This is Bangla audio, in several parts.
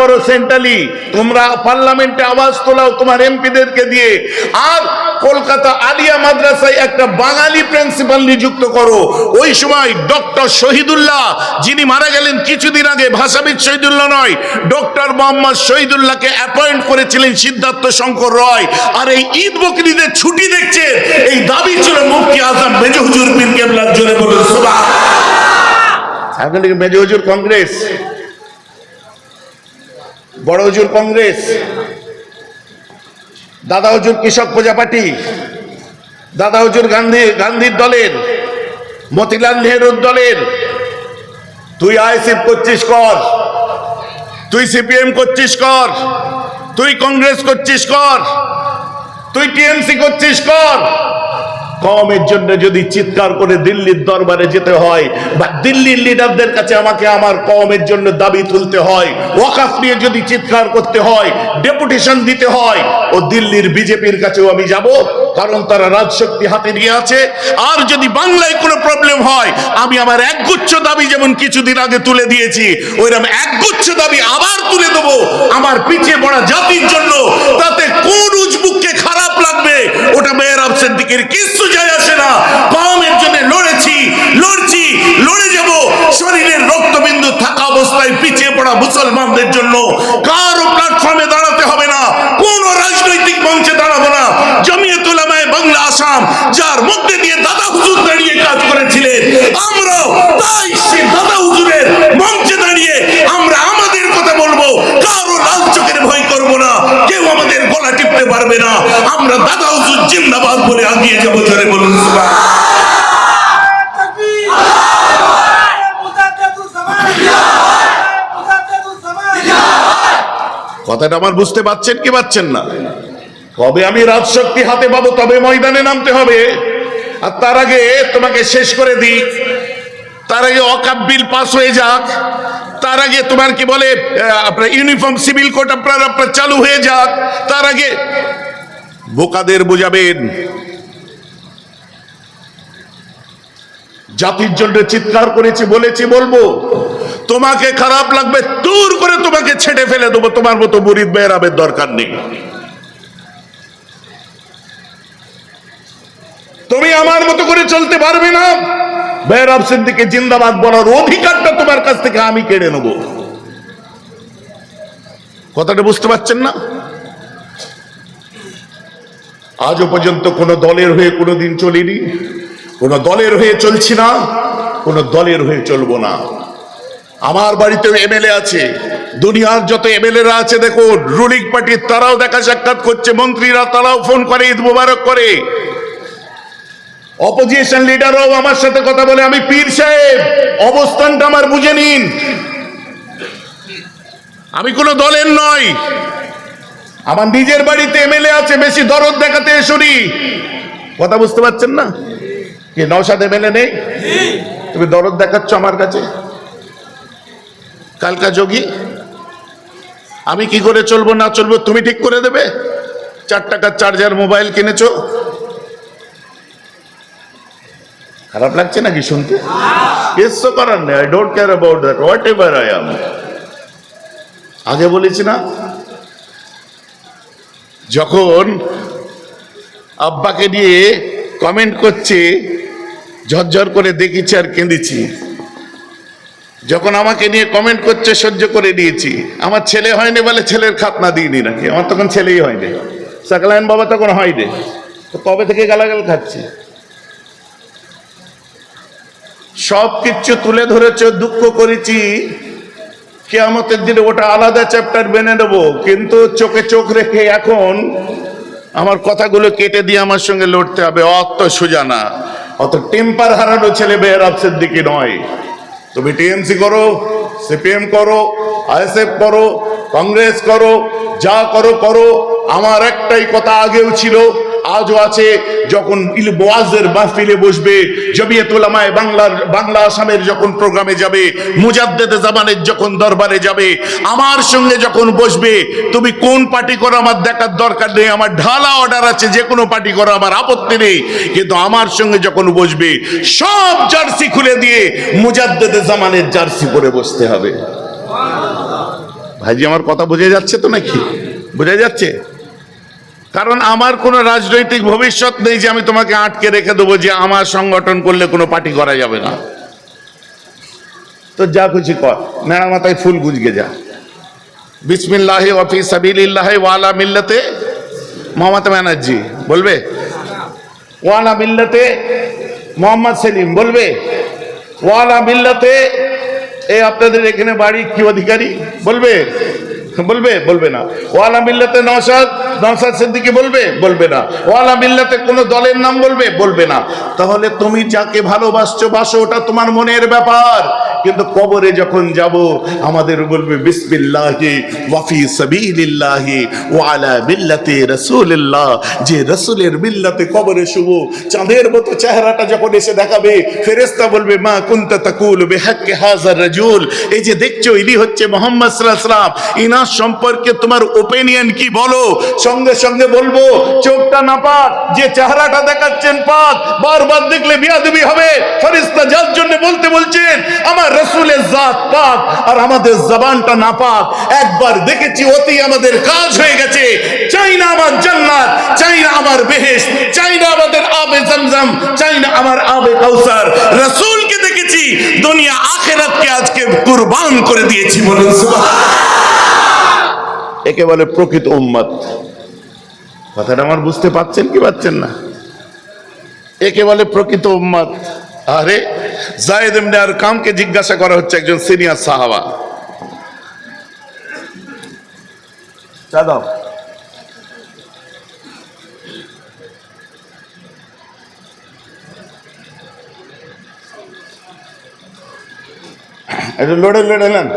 করো সেন্ট্রালি। তোমরা পার্লামেন্টে আওয়াজ তোলাও তোমার এমপিদেরকে দিয়ে। আর কলকাতা আলিয়া মাদ্রাসায় একটা বাঙালি প্রিন্সিপাল নিযুক্ত করো। ওই সময় ডক্টর শহীদুল্লাহ, যিনি মারা গেলেন কিছুদিন আগে, ভাষাবিদ শহীদুল্লাহ নয়, ডক্টর মোহাম্মদ শহীদুল্লাহকে অ্যাপয়েন্ট করেছিলেন সিদ্ধার্থ শঙ্কর রয়। আর এই ঈদ বকরিদের ছুটি দেখছে, এই দাবি ছিল মুফতি আজম মেজ হুজুর পীর কেবলার জোরে বলুন এখন থেকে মেজ হুজুর কংগ্রেস। বড় হুজুর কংগ্রেস, দাদা হজুর কৃষক প্রজাপাটি দাদা হজুর গান্ধী, গান্ধীর দলের, মতিলাল নেহরুর দলের, তুই আইসিপ করছিস কর, তুই সিপিএম করছিস কর, তুই কংগ্রেস করছিস কর, তুই টিএমসি করছিস কর কমের জন্য যদি চিৎকার করে দিল্লির দরবারে যেতে হয় বা দিল্লির লিডারদের কাছে আমাকে আমার কমের জন্য দাবি তুলতে হয়, ওয়াকাফ নিয়ে যদি চিৎকার করতে হয়, ডেপুটেশন দিতে হয়, ও দিল্লির বিজেপির কাছেও আমি যাব, কারণ তারা রাজশক্তি হাতে নিয়ে আছে। আর যদি বাংলায় কোনো প্রবলেম হয়, আমি আমার একগুচ্ছ দাবি যেমন কিছুদিন আগে তুলে দিয়েছি, ওইরকম একগুচ্ছ দাবি আবার তুলে দেবো আমার পিছিয়ে পড়া জাতির জন্য। তাতে কোন উজবুককে খারাপ লাগবে, ওটা মেয়ের আফসের দিকের কিচ্ছু যায় আসে না। কমের জন্য লড়েছি, লড়ছি, লড়ে যাব। শরীরের রক্তবিন্দু থাকা অবস্থায় পিছিয়ে পড়া মুসলমানদের জন্য কারও প্ল্যাটফর্মে দাঁড়াতে হবে না। কোন রাজনৈতিক মঞ্চে দাঁড়াবো না। জমিয়ত উলামায়ে বাংলা আসাম, যার মধ্যে দিয়ে দাদা হুজুর দাঁড়িয়ে কাজ করেছিলেন। আমরাও তাই সে দাদা হুজুরের মঞ্চে দাঁড়িয়ে আমরা আমাদের কথা বলব কারও লাল চোখের ভয় করব না আমাদের গলা টিপতে পারবে না। আমরা দাদা হুজুর জিন্দাবাদ বলে আগিয়ে যাব, জোরে বলুন কথাটা আমার বুঝতে পারছেন কি পাচ্ছেন না? কবে আমি রাজশক্তি হাতে পাবো, তবে ময়দানে নামতে হবে। আর তার আগে তোমাকে শেষ করে দিই তার আগে অকাপ বিল পাস হয়ে যাক। তার আগে তোমার কি বলে আপনার ইউনিফর্ম, সিভিল কোড আপনার আপনার চালু হয়ে যাক। তার আগে বোকাদের বোঝাবেন। জাতির জন্য চিৎকার করেছি, বলেছি, বলব। তোমাকে খারাপ লাগবে, দূর করে তোমাকে ছেড়ে ফেলে দেবো। তোমার মতো মুরিদ মেহরাবের দরকার নেই। তুমি আমার মতো করে চলতে পারবে না। মেহরাব সিদ্দিকে জিন্দাবাদ বলার অধিকারটা তোমার কাছ থেকে আমি কেড়ে নেব। কথাটা বুঝতে পারছেন না? আজও পর্যন্ত কোনো দলের হয়ে কোনোদিন চলিনি। কোনো দলের হয়ে চলছি না, কোনো দলের হয়ে চলবো না। আমার বাড়িতেও এমএলএ আছে, দুনিয়ার যত এমএলএরা আছে দেখুন, রুলিং পার্টির তারাও দেখা সাক্ষাৎ করছে, মন্ত্রীরা তারাও ফোন করে, ঈদ মুবারক করে। অপোজিশন লিডাররাও আমার সাথে কথা বলে, আমি পীর সাহেব, অবস্থানটা আমার বুঝে নিন। আমি কোনো দলের নয় আমার নিজের বাড়িতে এমএলএ আছে, বেশি দরদ দেখাতে এসরি। কথা বুঝতে পারছেন না? কি, নওশাদ এমএলএ নেই? তুমি দরদ দেখাচ্ছ আমার কাছে? কালকা যোগী, আমি কি করে চলবো, না চলবো, তুমি ঠিক করে দেবে? চার টাকার চার্জার মোবাইল কিনেছো? খারাপ লাগছে নাকি শুনতে? কিচ্ছু করার নেই I don't care about that whatever I am আগে বলেছি না? যখন আব্বাকে নিয়ে কমেন্ট করছে, ঝরঝর করে দেখেছি আর কেঁদেছি। যখন আমাকে নিয়ে কমেন্ট করছে, সহ্য করে নিয়েছি। আমার ছেলে হয়নি বলে ছেলের খাতনা দিইনি নাকি? আমার তখন ছেলেই হয়নি। সাকলায়ন বাবা তখন হয়নি। তো কবে থেকে গালাগাল খাচ্ছে? সব কিছু তুলে ধরেছে, দুঃখ করেছি। কেয়ামতের দিনে ওটা আলাদা চ্যাপ্টার বেনে নেব। কিন্তু চোখে চোখ রেখে এখন আমার কথাগুলো কেটে দিয়ে আমার সঙ্গে লড়তে হবে। অত সোজা না। অত টেম্পার হারানো ছেলে বেহরাব দিকে নয়। তুমি টিএমসি করো সিপিএম করো আইএসএফ করো কংগ্রেস করো, যা করো করো। আমার একটাই কথা আগেও ছিল আজও আছে যখন বোয়াজের মাহফিলে বসবে জমিয়ত উলামায়ে বাংলার, বাংলা আসামের যখন প্রোগ্রামে যাবে, মুজাদ্দেদে জামানের যখন দরবারে যাবে, আমার সঙ্গে যখন বসবে, তুমি কোন পার্টি করো আমার দেখার দরকার নেই, আমার ঢালা অর্ডার আছে যে কোনো পার্টি করো, আমার আপত্তি নেই। কিন্তু আমার সঙ্গে যখন বসবে, সব জার্সি খুলে দিয়ে মুজাদ্দেদে জামানের জার্সি পরে বসতে হবে। ভাইজি, আমার কথা বোঝা যাচ্ছে তো নাকি? বোঝা যাচ্ছে? কারণ আমার কোনো রাজনৈতিক ভবিষ্যৎ নেই যে আমি তোমাকে আটকে রেখে দেবো যে আমার সংগঠন করলে কোনো পার্টি করা যাবে না। তো যা খুশি কর নেড়া মাথায় ফুল গুজগে যা। বিসমিল্লাহ ওয়াফি সাবিলিল্লাহ ওয়ালা মিল্লাতে মমতা ব্যানার্জি, বলবে? ওয়ালা মিল্লাতে মোহাম্মদ সেলিম, বলবে? ওয়ালা মিল্লাতে, এ আপনাদের এখানে বাড়ি কি অধিকারী? বলবে? বলবে বলবে না। ওয়ালা মিল্লাতে নওশাদ নওশাদ সিদ্দিকি বলবে বলবে না। ওয়ালা মিল্লাতে কোন দলের নাম বলবে বলবে না। তাহলে তুমি যাকে ভালোবাসছো, বাসো, ওটা তোমার মনের ব্যাপার। কিন্তু কবরে যখন যাব, আমাদের বলবে, বিসমিল্লাহি ওয়াফি সাবিলিল্লাহি ওয়ালা মিল্লাতে রাসূলিল্লাহ। যে রাসূলের মিল্লাতে কবরে শুভ চাঁদের মতো চেহারাটা যখন এসে দেখাবে, ফেরেশতা বলবে, মা কুনতা তাকুল বিহাক্কি হাযার রাজুল। এই যে দেখছ, ইনি হচ্ছে মোহাম্মদ সাল্লাল্লাহু আলাইহি সাল্লাম ইনার সম্পর্কে তোমার ওপিনিয়ন কি বলো? সঙ্গে সঙ্গে বলব, চোখটা না পাক, যে চেহারাটা দেখাচ্ছেন পাক, বারবার দেখলে বিয়াদবি হবে। ফেরেশতা যার জন্য বলতে বলছেন, আমার রসুলের জাত পাক আর আমাদের জবানটা না পাক। একবার দেখেছি, অতি আমাদের কাজ হয়ে গেছে। চাই না আমার জান্নাত চাই না আমার বেহেশ চাই না আমাদের আবে জমজম চাই না আমার আবে কাউসার। রসুলকে দেখেছি, দুনিয়া আখেরাতকে আজকে কুরবান করে দিয়েছি বলুন, সুবহানাল্লাহ। একে বলে প্রকৃত উম্মত। কথাটা আমার বুঝতে পারছেন কি পাচ্ছেন না? একে বলে প্রকৃত উম্মত। আরে, জায়দ জায়েদ আর কামকে জিজ্ঞাসা করা হচ্ছে একজন সিনিয়র সাহাবা। চা দাও। একটু লড়ে লড়ে নেন।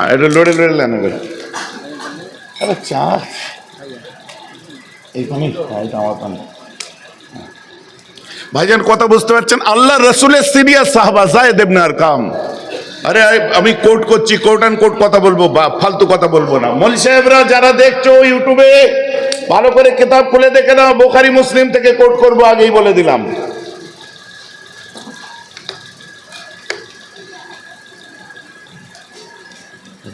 হ্যাঁ একটু লড়ে লড়ে নেন এবার আরে চা এইখানে এটা আমার পানি। ভাইজান কথা বুঝতে পারছেন? আল্লাহ রসুলের সিরিয়াস সাহাবা জায়দ ইবনে আরকাম। আরে আরে, আমি কোর্ট করছি কোর্ট অ্যান্ড কোর্ট কথা বলব বা ফালতু কথা বলব না। মল সাহেবরা যারা দেখছ ইউটিউবে ভালো করে কিতাব খুলে দেখে নাও বোখারি মুসলিম থেকে কোর্ট করব আগেই বলে দিলাম।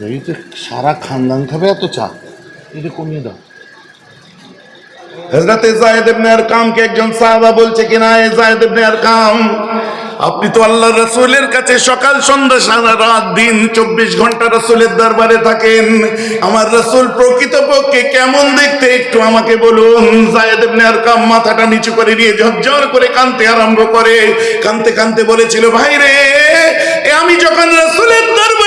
এই তো সারা খানদান খাবে এত চা? এটা কমিয়ে দাও। হজরতে জায়েদ ইবনে একজন সাহাবা বলছে কিনা এ জায়েদ ইবনে আরকাম, আপনি তো আল্লাহ রসুলের কাছে সকাল, সন্ধ্যা, সারা রাত, দিন, চব্বিশ ঘণ্টা রসুলের দরবারে থাকেন। আমার রসুল প্রকৃতপক্ষে কেমন দেখতে একটু আমাকে বলুন। জায়েদ আরকাম মাথাটা নিচু করে নিয়ে ঝরঝর করে কানতে আরম্ভ করে। কানতে কানতে বলেছিল ভাই রে আমি যখন রসুলের দরবারেতে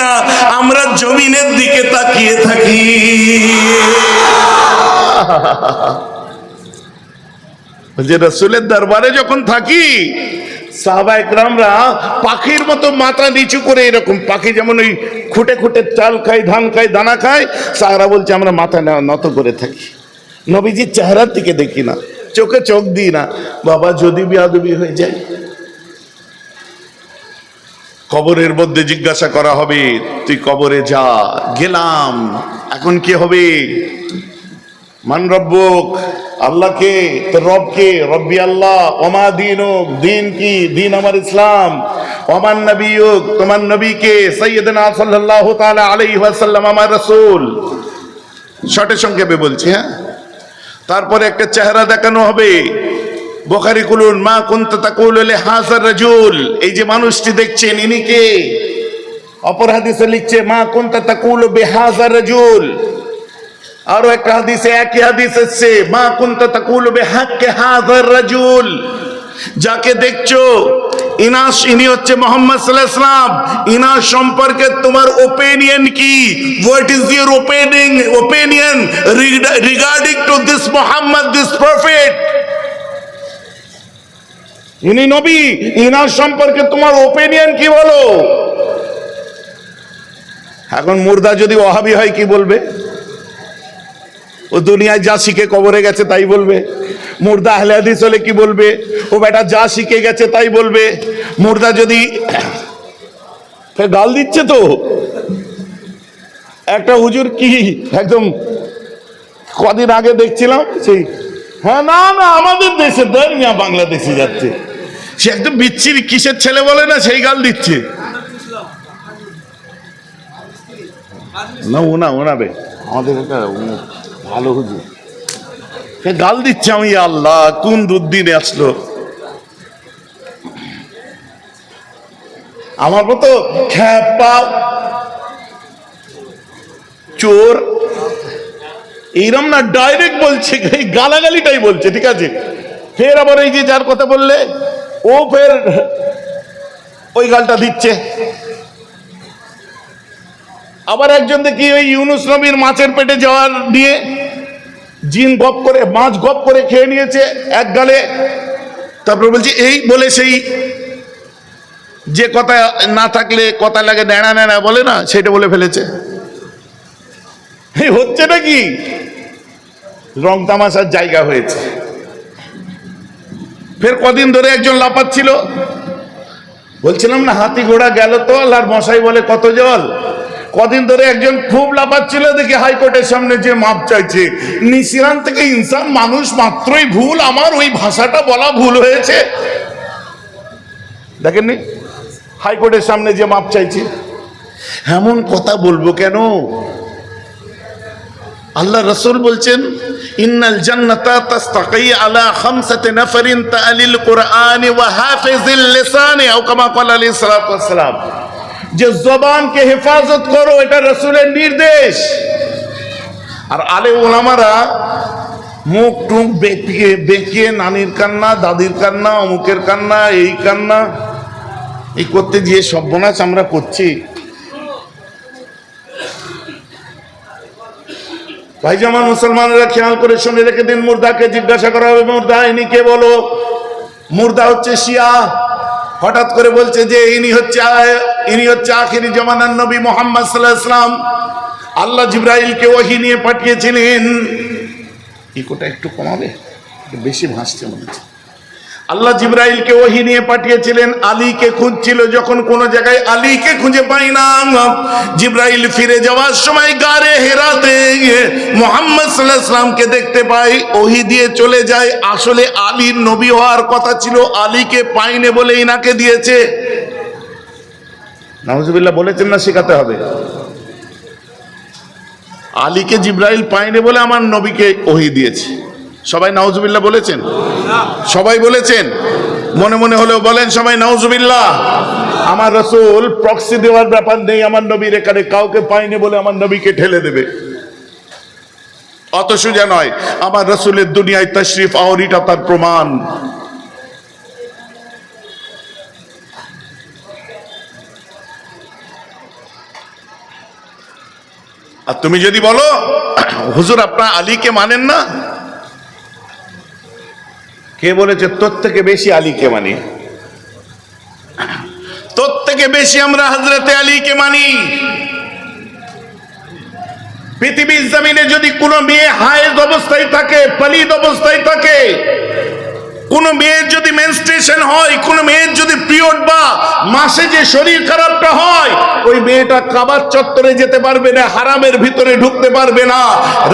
না, আমরা জমিনের দিকে তাকিয়ে থাকি। যে রসুলের দরবারে যখন থাকি, সাহাবা একরামরা পাখির মতো মাথা নিচু করে এরকম পাখি যেমন ওই খুঁটে খুঁটে চাল খায়, ধান খায়, দানা খায় সাহারা বলছে, আমরা মাথা নত করে থাকি। নবীজির চেহারার দিকে দেখি না, চোখে চোখ দিই না। বাবা যদি বিয়াদবি হয়ে যায় কবরের মধ্যে জিজ্ঞাসা করা হবে, তুই কবরে যা। গেলাম। এখন কি হবে? মান রব্বুক আল্লাহকে তো রবকে রব্বি আল্লাহ। ওমা দিন দিন কি? দিন আমার ইসলাম। ওমান নবীক তোমার নবীকে সৈয়দনা সাল্লাল্লাহু তাআলা আলাইহি ওয়াসাল্লাম, আমার রসুল। শর্টে সংক্ষেপে বলছি হ্যাঁ? তারপরে একটা চেহারা দেখানো হবে। বোখারি কুলুন মা কুন্ত তাকুল হাজার রাজুল। এই যে মানুষটি দেখছেন, ইনি কে? অপর হাদিসে লিখছে, মা কুন্ত তাকুল বেহাজার রাজুল। আরও একটা হাদিসে, একই হাদিস এসছে, মা কুন্ত তাকুল বেহাক্কে হাজার রাজুল। যাকে দেখছ ইনাস ইনি হচ্ছে মোহাম্মদ সাল্লাম ইনার সম্পর্কে তোমার ওপিনিয়ন কি? What is your opinion opinion regarding to this Mohammad this prophet ইনি নবী, ইনার সম্পর্কে তোমার ওপিনিয়ন কি বলো? এখন মুর্দা যদি ওহাবি হয়, কি বলবে? ও দুনিয়ায় যা শিখে কবরে গেছে, তাই বলবে। মুর্দা আহলে হলে কি বলবে? ও বেটা যা শিখে গেছে, তাই বলবে। মুর্দা যদি গাল দিচ্ছে তো, একটা হুজুর কি একদম কদিন আগে দেখছিলাম, সেই হ্যাঁ না না, আমাদের দেশে দেন বাংলাদেশে যাচ্ছে। সে একদম বিচ্ছিরি কিসের ছেলে বলে না, সেই গাল দিচ্ছে। না, ওনা ওনাবে আমাদের ভালো হুজুর। সে গাল দিচ্ছে আমি আল্লাহ, কোন দুর্দিনে আসলো? আমার মতো খ্যাপা চোর, এইরম না ডাইরেক্ট বলছে, এই গালাগালিটাই বলছে, ঠিক আছে? ফের আবার এই যে যার কথা বললে ও ফের ওই গালটা দিচ্ছে। আবার একজন দেখি ওই ইউনুস নবীর মাছের পেটে যাওয়ার নিয়ে জিন গপ করে, মাছ গপ করে খেয়ে নিয়েছে এক গালে। তারপর বলছি, এই বলে সেই যে কথা না থাকলে কথা লাগে নেড়া নেড়া বলে না, সেটা বলে ফেলেছে। হচ্ছে নাকি? রং তামাশার জায়গা হয়েছে। ফের কদিন ধরে একজন লাপাচ্ছিল। বলছিলাম না, হাতি ঘোড়া গেল তো আর মশাই বলে, কত জল? কদিন ধরে একজন খুব লাপাচ্ছিল, দেখি হাইকোর্টের সামনে যে মাপ চাইছে। নিশিরান থেকে ইনসান মানুষ মাত্রই ভুল, আমার ওই ভাষাটা বলা ভুল হয়েছে। দেখেননি? হাইকোর্টের সামনে যে মাপ চাইছে। এমন কথা বলব কেন? আল্লাহ রসুল বলছেন ইন্নাল জান্নাতা তাস্তাকি আলা খামসাতি নাফারিন তালিল কুরআন ওয়া হাফিজিল লিসান, আও কামা ক্বালা আলাইহিস সালাতু ওয়াস সালাম যে জবানকে হেফাজত করো, এটা রসুলের নির্দেশ। আর আলে ওলামারা মুখ টুক বেঁকিয়ে বেঁকিয়ে নানির কান্না, দাদির কান্না, অমুকের কান্না, এই কান্না, এই করতে গিয়ে সর্বনাশ আমরা করছি। ভাই জামান মুসলমানরা খেয়াল করে শুনে রেখে দিন, মুর্দাকে জিজ্ঞাসা করা হবে, মুর্দা, ইনি কে বলো? মুর্দা হচ্ছে শিয়া। হঠাৎ করে বলছে যে ইনি হচ্ছে ইনি হচ্ছে আখিরি জমানার নবী মোহাম্মদ সাল্লাহ ইসলাম আল্লাহ জিব্রাইলকে ওহি নিয়ে পাঠিয়েছিলেন। ইকোটা একটু কমাবে? একটু বেশি ভাসছে মনে হচ্ছে। আল্লাহ জিব্রাইলকে ওহি নিয়ে পাঠিয়েছিলেন, আলীকে খুঁজছিল, যখন কোন জায়গায় আলীকে খুঁজে পাই না। জিব্রাইল ফিরে যাওয়ার সময় গারে হেরাতে মোহাম্মদ সাল্লাহ ইসলামকে দেখতে পাই, ওহি দিয়ে চলে যায়। আসলে আলীর নবী হওয়ার কথা ছিল, আলীকে পাইনে বলে ইনাকে দিয়েছে। নাহজুবিল্লাহ বলেছেন না শেখাতে হবে। আলীকে জিব্রাইল পাইনে বলে আমার নবীকে ওহি দিয়েছে। সবাই নাউজুবিল্লাহ বলেছেন? সবাই বলেছেন? মনে মনে হলেও বলেন, সবাই নাউজুবিল্লাহ। আমার রসুল প্রক্সি দেওয়ার ব্যাপার নেই, আমার নবীর এখানে কাউকে পাইনি বলে আমার নবীকে ঠেলে দেবে। অত সোজা নয়, আমার রসুলের দুনিয়ায় তশরিফ আহরিটা তার প্রমাণ। আর তুমি যদি বলো, হুজুর, আপনার আলীকে মানেন না? কে বলেছে, তোর থেকে বেশি আলীকে মানি? তোর থেকে বেশি আমরা হজরতে আলীকে মানি? পৃথিবীর জমিনে যদি কোনো মেয়ে হায়েজ অবস্থায় থাকে পলিদ অবস্থায় থাকে কোন মেয়ের যদি মেনস্ট্রেশন হয়, কোন মেয়ের যদি পিরিয়ড বা মাসে যে শরীর খারাপটা হয়, ওই মেয়েটা কাবার চত্বরে যেতে পারবে না, হারামের ভিতরে ঢুকতে পারবে না।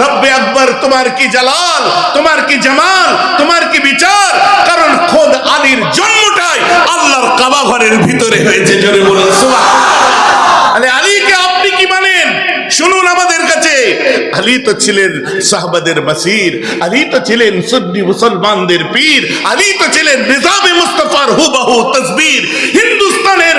রব্বে আকবর, তোমার কি জালাল? তোমার কি জামাল? তোমার কি বিচার? কারণ খোদ আলীর জন্মটাই আল্লাহর কাবা ঘরের ভিতরে হয়েছে, জোরে বলুন সুবহানাল্লাহ আলে আলীকে আপনি কি মানেন শুনুন আমাদের কাছে আলী তো ছিলেন সাহবাদের বাসির, আলী তো ছিলেন সুন্নি মুসলমানদের পীর, আলী তো ছিলেন নিজামে মুস্তফার হুবাহু তসবির, হিন্দুস্তানের